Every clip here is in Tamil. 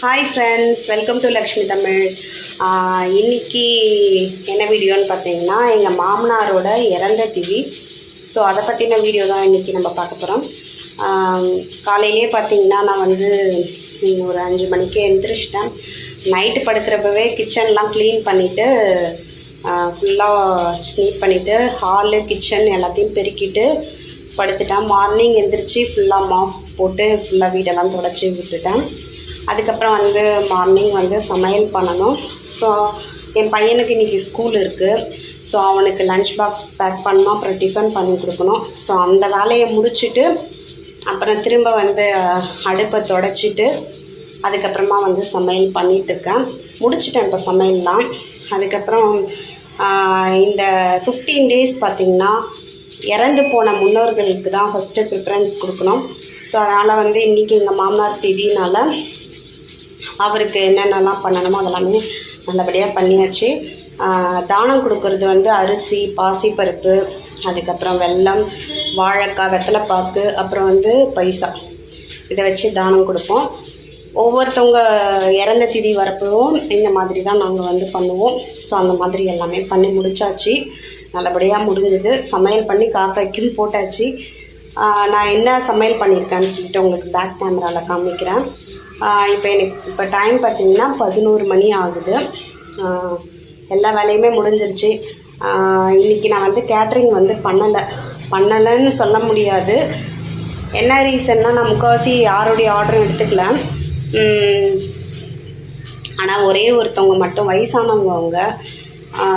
Hi friends welcome to Lakshmi Tamil இன்னைக்கு என்ன வீடியோன்னு பார்த்தீங்கன்னா எங்கள் மாமனாரோட இறந்த டிவி ஸோ அதை பற்றின வீடியோ தான் இன்றைக்கி நம்ம பார்க்க போகிறோம் காலையிலே பார்த்தீங்கன்னா நான் வந்து ஒரு அஞ்சு மணிக்கு எழுந்திரிச்சிட்டேன் நைட்டு படுக்கிறப்பவே கிச்சன்லாம் க்ளீன் பண்ணிவிட்டு ஃபுல்லாக நீட் பண்ணிவிட்டு ஹாலு கிச்சன் எல்லாத்தையும் பெருக்கிட்டு படுத்துட்டேன். மார்னிங் எழுந்திரிச்சி ஃபுல்லாக மாஃப் போட்டு ஃபுல்லாக வீடெல்லாம் தொடச்சி விட்டுட்டேன். அதுக்கப்புறம் வந்து மார்னிங் வந்து சமையல் பண்ணணும். ஸோ என் பையனுக்கு இன்றைக்கி ஸ்கூல் இருக்குது ஸோ அவனுக்கு லஞ்ச் பாக்ஸ் பேக் பண்ணணும். அப்புறம் டிஃபன் பண்ணி கொடுக்கணும். ஸோ அந்த வேலையை முடிச்சுட்டு அப்புறம் திரும்ப வந்து அடுப்பை தொடச்சிட்டு அதுக்கப்புறமா வந்து சமையல் பண்ணிகிட்ருக்கேன் முடிச்சிட்டேன் இப்போ சமையல்லாம் அதுக்கப்புறம் இந்த ஃபிஃப்டீன் டேஸ் பார்த்திங்கன்னா இறந்து போன முன்னோர்களுக்கு தான் ஃபஸ்ட்டு ப்ரிஃபரன்ஸ் கொடுக்கணும். ஸோ அதனால் வந்து இன்றைக்கி எங்கள் மாமனார் திதினால் அவருக்கு என்னென்னலாம் பண்ணணுமோ அதெல்லாமே நல்லபடியாக பண்ணியாச்சு. தானம் கொடுக்கறது வந்து அரிசி பாசிப்பருப்பு அதுக்கப்புறம் வெல்லம் வாழைக்காய் வெத்தலைப்பாக்கு அப்புறம் வந்து பைசா. இதை வச்சு தானம் கொடுப்போம். ஒவ்வொருத்தவங்க இறந்த திதி வரப்பவும் இந்த மாதிரி தான் நாங்கள் வந்து பண்ணுவோம். ஸோ அந்த மாதிரி எல்லாமே பண்ணி முடிச்சாச்சு. நல்லபடியாக முடிஞ்சது. சமையல் பண்ணி காக்காய்க்கும் போட்டாச்சு. நான் என்ன சமையல் பண்ணியிருக்கேன்னு சொல்லிட்டு உங்களுக்கு பேக் கேமராவில் காமிக்கிறேன். இப்போ எனக்கு இப்போ டைம் பார்த்தீங்கன்னா பதினோரு மணி ஆகுது. எல்லா வேலையுமே முடிஞ்சிருச்சு. இன்றைக்கி இன்னைக்கு நான் வந்து கேட்ரிங் வந்து பண்ணலை. பண்ணலைன்னு சொல்ல முடியாது. என்ன ரீசன்னா நான் முக்கால்வாசி யாருடைய ஆர்டரும் எடுத்துக்கல. ஆனால் ஒரே ஒருத்தவங்க மட்டும் வயசானவங்க அவங்க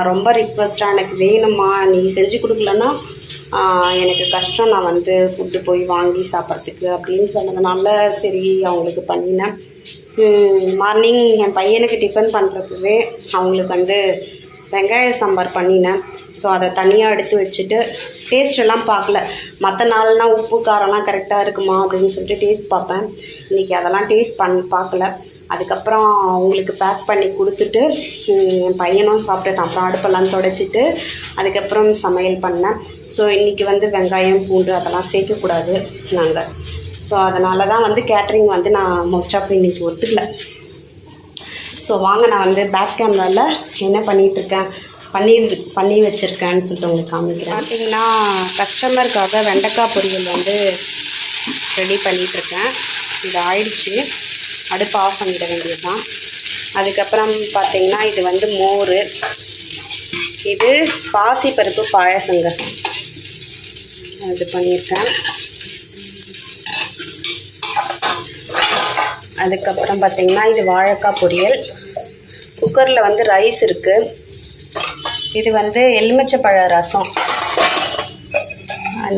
ரொம்ப ரிக்வஸ்ட்டாக எனக்கு வேணுமா நீ செஞ்சு கொடுக்கலன்னா எனக்கு கஷ்டம் நான் வந்து ஃபுட்டு போய் வாங்கி சாப்பிட்றதுக்கு அப்படின்னு சொன்னதுனால சரி அவங்களுக்கு பண்ணினேன். மார்னிங் என் பையனுக்கு டிஃபன் பண்ணுறதுவே அவங்களுக்கு வந்து வெங்காய சாம்பார் பண்ணினேன். ஸோ அதை தனியாக எடுத்து வச்சுட்டு டேஸ்ட் எல்லாம் பார்க்கல. மற்ற நாள்னால் உப்பு காரம்லாம் கரெக்டாக இருக்குமா அப்படின்னு சொல்லிட்டு டேஸ்ட் பார்ப்பேன். இன்றைக்கி அதெல்லாம் டேஸ்ட் பண்ணி பார்க்கல. அதுக்கப்புறம் அவங்களுக்கு பேக் பண்ணி கொடுத்துட்டு என் பையனும் சாப்பிட்டுட்டான் அப்புறம் அடுப்பெல்லாம் தொடச்சிட்டு அதுக்கப்புறம் சமையல் பண்ணேன். ஸோ இன்றைக்கி வந்து வெங்காயம் பூண்டு அதெல்லாம் சேர்க்கக்கூடாது நாங்கள் ஸோ அதனால தான் வந்து கேட்ரிங் வந்து நான் மோஸ்ட் ஆஃப் இன்றைக்கி ஒத்துக்கல. ஸோ வாங்க நான் வந்து பேக் கேமராவில் என்ன பண்ணிகிட்ருக்கேன் பன்னீர் பண்ணி வச்சுருக்கேன்னு சொல்லிட்டு உங்களுக்கு காமிக்கிறேன். பார்த்தீங்கன்னா கஸ்டமருக்காக வெண்டைக்காய் பொரியல் வந்து ரெடி பண்ணிகிட்ருக்கேன் இது ஆயிடுச்சு. அடுப்பு ஆஃப் பண்ணிட வேண்டியது தான் அதுக்கப்புறம் பார்த்தீங்கன்னா இது வந்து மோர். இது பாசிப்பருப்பு பாயசங்க. இது பண்ணியிருக்கேன் அதுக்கப்புறம் பார்த்தீங்கன்னா இது வாழைக்காய் பொரியல். குக்கரில் வந்து ரைஸ் இருக்குது இது வந்து எலுமிச்சப்பழ ரசம்.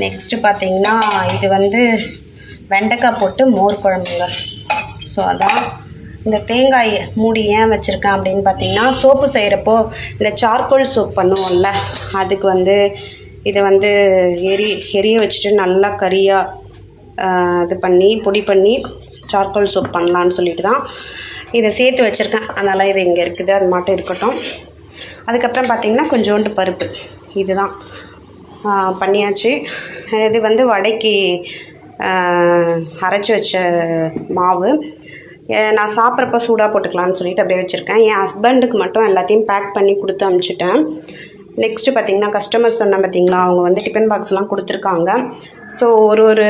நெக்ஸ்ட்டு பார்த்தீங்கன்னா இது வந்து வெண்டைக்காய் போட்டு மோர் குழம்புங்க. ஸோ அதான் இந்த தேங்காய் மூடி ஏன் வச்சுருக்கேன் அப்படின்னு பார்த்தீங்கன்னா சோப்பு செய்கிறப்போ இந்த சார்கோல் சோப் பண்ணுவோம்ல அதுக்கு வந்து இதை வந்து எரி எரிய வச்சுட்டு நல்லா கறியாக இது பண்ணி பொடி பண்ணி சார்கோல் சோப் பண்ணலான்னு சொல்லிட்டு தான் இதை சேர்த்து வச்சுருக்கேன். அதனால் இது இங்கே இருக்குது அது மட்டும் இருக்கட்டும். அதுக்கப்புறம் பார்த்திங்கன்னா கொஞ்சோண்டு பருப்பு. இதுதான். பண்ணியாச்சு. இது வந்து வடைக்கு அரைச்சி வச்ச மாவு. நான் சாப்பிட்றப்ப சூடாக போட்டுக்கலாம்னு சொல்லிட்டு அப்படியே வச்சுருக்கேன். என் ஹஸ்பண்டுக்கு மட்டும் எல்லாத்தையும் பேக் பண்ணி கொடுத்து அனுப்பிச்சிட்டேன் நெக்ஸ்ட்டு பார்த்தீங்கன்னா கஸ்டமர் சொன்னேன் பார்த்தீங்களா அவங்க வந்து டிஃபன் பாக்ஸ்லாம் கொடுத்துருக்காங்க. ஸோ ஒரு ஒரு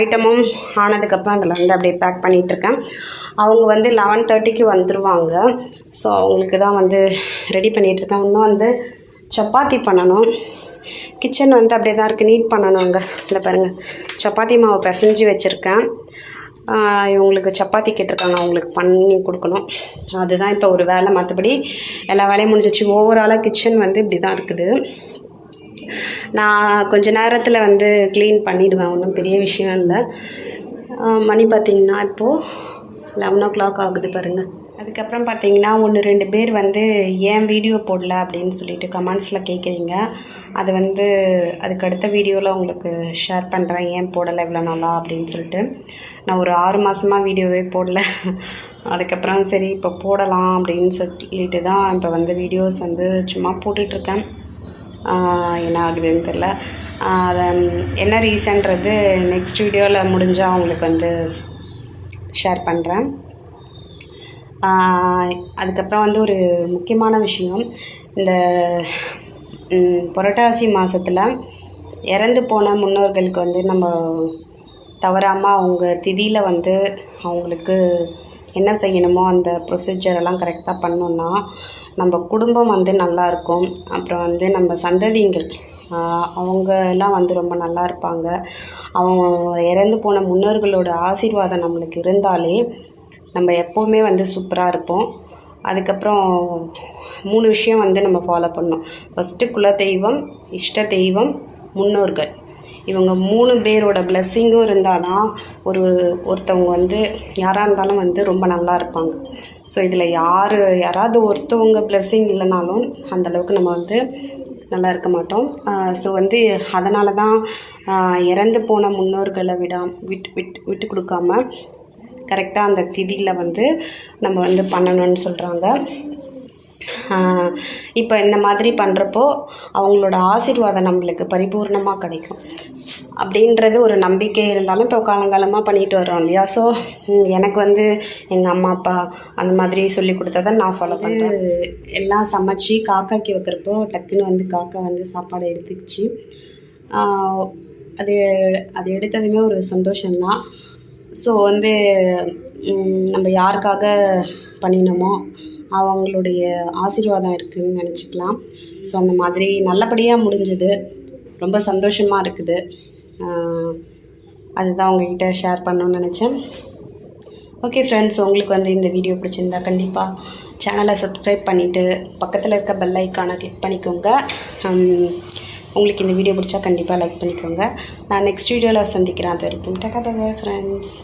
ஐட்டமும் ஆனதுக்கப்புறம் அதில் வந்து அப்படியே பேக் பண்ணிகிட்ருக்கேன் அவங்க வந்து லெவன் தேர்ட்டிக்கு வந்துடுவாங்க ஸோ அவங்களுக்கு தான் வந்து ரெடி பண்ணிகிட்ருக்கேன் இன்னும் வந்து சப்பாத்தி பண்ணணும். கிச்சன் வந்து அப்படியே தான் இருக்குது நீட் பண்ணணுங்க. இல்லை பாருங்கள் சப்பாத்தி மாவு பிசைஞ்சு வச்சுருக்கேன். இவங்களுக்கு சப்பாத்தி கேட்டிருக்காங்க அவங்களுக்கு பண்ணி கொடுக்கணும். அதுதான் இப்போ ஒரு வேலை. மற்றபடி எல்லா வேலையும் முடிஞ்சிச்சு. ஓவராலாக கிச்சன் வந்து இப்படி தான் இருக்குது. நான் கொஞ்ச நேரத்தில் வந்து க்ளீன் பண்ணிடுவேன். ஒன்றும் பெரிய விஷயம் இல்லை. மணி பார்த்திங்கன்னா இப்போது லெவன் ஓ கிளாக் ஆகுது பாருங்கள் அதுக்கப்புறம் பார்த்தீங்கன்னா ஒன்று ரெண்டு பேர் வந்து ஏன் வீடியோ போடல? அப்படின்னு சொல்லிட்டு கமெண்ட்ஸில் கேட்குறீங்க. அது வந்து அதுக்கு அடுத்த வீடியோவில் உங்களுக்கு ஷேர் பண்ணுறேன் ஏன் போடலை? இவ்வளோ நாளா? அப்படின்னு சொல்லிட்டு. நான் ஒரு ஆறு மாதமாக வீடியோவே போடல. அதுக்கப்புறம் சரி இப்போ போடலாம் அப்படின்னு சொல்லிட்டு தான் இப்போ வந்து வீடியோஸ் வந்து சும்மா போட்டுட்ருக்கேன். என்ன ஆகுதுன்னு தெரில. அதை என்ன ரீசன்றது நெக்ஸ்ட் வீடியோவில் முடிஞ்சால் உங்களுக்கு வந்து ஷேர் பண்ணுறேன் அதுக்கப்புறம் வந்து ஒரு முக்கியமான விஷயம். இந்த புரட்டாசி மாதத்தில் இறந்து போன முன்னோர்களுக்கு வந்து நம்ம தவறாமல் அவங்க திதியில் வந்து அவங்களுக்கு என்ன செய்யணுமோ அந்த ப்ரொசீஜர் எல்லாம் கரெக்டாக பண்ணோன்னா நம்ம குடும்பம் வந்து நல்லா இருக்கும். அப்புறம் வந்து நம்ம சந்ததிங்கள் அவங்க எல்லாம் வந்து ரொம்ப நல்லா இருப்பாங்க. அவங்க இறந்து போன முன்னோர்களோட ஆசீர்வாதம் நம்மளுக்கு இருந்தாலே நம்ம எப்போவுமே வந்து சூப்பராக இருப்போம். அதுக்கப்புறம் மூணு விஷயம் வந்து நம்ம ஃபாலோ பண்ணோம் ஃபஸ்ட்டு குலதெய்வம் இஷ்ட தெய்வம் முன்னோர்கள். இவங்க மூணு பேரோட பிளெஸ்ஸிங்கும் இருந்தால் தான் ஒரு ஒருத்தவங்க வந்து யாராக இருந்தாலும் வந்து ரொம்ப நல்லா இருப்பாங்க. ஸோ இதில் யார் யாராவது ஒருத்தவங்க பிளெஸ்ஸிங் இல்லைனாலும் அந்தளவுக்கு நம்ம வந்து நல்லா இருக்க மாட்டோம். ஸோ வந்து அதனால தான் இறந்து போன முன்னோர்களை விடா விட்டு விட்டு விட்டு கொடுக்காம கரெக்டாக அந்த திதியில் வந்து நம்ம வந்து பண்ணணும்னு சொல்கிறாங்க இப்போ இந்த மாதிரி பண்ணுறப்போ அவங்களோட ஆசீர்வாதம் நம்மளுக்கு பரிபூர்ணமாக கிடைக்கும். அப்படின்றது ஒரு நம்பிக்கை இருந்தாலும் இப்போ காலங்காலமாக பண்ணிட்டு வரோம் இல்லையா? ஸோ எனக்கு வந்து எங்கள் அம்மா அப்பா அந்த மாதிரி சொல்லி கொடுத்ததை நான் ஃபாலோ பண்ணுறேன் எல்லாம் சமைச்சு காக்காக்கு வைக்கிறப்போ டக்குன்னு வந்து காக்கா வந்து சாப்பாடு எடுத்துக்கிச்சு. அது அது எடுத்ததுமே ஒரு சந்தோஷம்தான். ஸோ வந்து நம்ம யாருக்காக பண்ணினோமோ அவங்களுடைய ஆசீர்வாதம் இருக்குதுன்னு நினச்சிக்கலாம். ஸோ அந்த மாதிரி நல்லபடியாக முடிஞ்சது. ரொம்ப சந்தோஷமாக இருக்குது. அதுதான் உங்ககிட்ட ஷேர் பண்ணணும்னு நினச்சேன். ஓகே ஃப்ரெண்ட்ஸ் உங்களுக்கு வந்து இந்த வீடியோ பிடிச்சிருந்தா கண்டிப்பாக சேனலை சப்ஸ்கிரைப் பண்ணிவிட்டு பக்கத்தில் இருக்க பெல் ஐக்கானை கிளிக் பண்ணிக்கோங்க. உங்களுக்கு இந்த வீடியோ பிடிச்சா கண்டிப்பாக லைக் பண்ணிக்கோங்க. நான் நெக்ஸ்ட் வீடியோவில் சந்திக்கிறேன். அது வரைக்கும். டக்கா பாய் ஃப்ரெண்ட்ஸ்